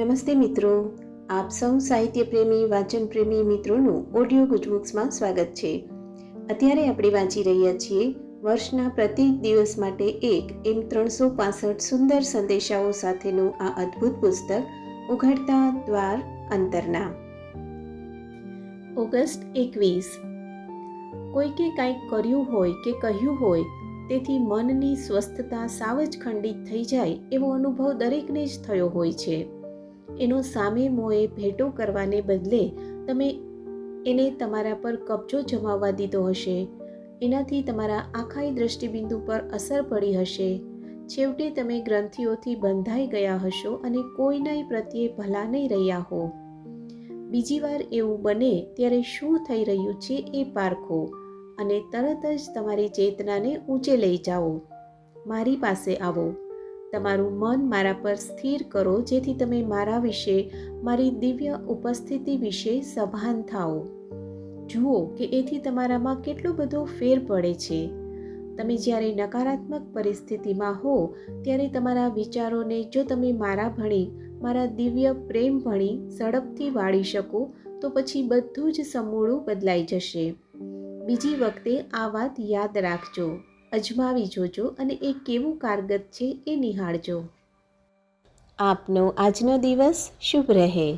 નમસ્તે મિત્રો. આપ સૌ સાહિત્ય પ્રેમી વાંચન પ્રેમી મિત્રોનું ઓડિયો ગુજબુક્સમાં સ્વાગત છે. અત્યારે આપણે વાંચી રહ્યા છીએ વર્ષના પ્રત્યેક દિવસ માટે એક એમ ત્રણસો પાસઠ સુંદર સંદેશાઓ સાથેનું આ અદ્ભુત પુસ્તક, ઉઘડતા દ્વાર અંતરના. ઓગસ્ટ એકવીસ. કોઈકે કાંઈક કર્યું હોય કે કહ્યું હોય, તેથી મનની સ્વસ્થતા સાવ જ ખંડિત થઈ જાય એવો અનુભવ દરેકને જ થયો હોય છે. એનો સામે મોએ ભેટો કરવાને બદલે તમે એને તમારા પર કબજો જમાવવા દીધો હશે. એનાથી તમારા આખાઈ દૃષ્ટિબિંદુ પર અસર પડી હશે. છેવટે તમે ગ્રંથિઓથી બંધાઈ ગયા હશો અને કોઈનાય પ્રત્યે ભલા નહીં રહ્યા હો. બીજી વાર એવું બને ત્યારે શું થઈ રહ્યું છે એ પારખો અને તરત જ તમારી ચેતનાને ઊંચે લઈ જાઓ. મારી પાસે આવો. તમારું મન મારા પર સ્થિર કરો, જેથી તમે મારા વિશે, મારી દિવ્ય ઉપસ્થિતિ વિશે સભાન થાઓ. જુઓ કે એથી તમારામાં કેટલો બધો ફેર પડે છે. તમે જ્યારે નકારાત્મક પરિસ્થિતિમાં હો, ત્યારે તમારા વિચારોને જો તમે મારા ભણી, મારા દિવ્ય પ્રેમ ભણી ઝડપથી વાળી શકો, તો પછી બધું જ સમૂળું બદલાઈ જશે. બીજી વખતે આ વાત યાદ રાખજો. અજમાવી જોજો અને એ કેવું કારગત છે એ નિહાળજો. આપનો આજનો દિવસ શુભ રહે.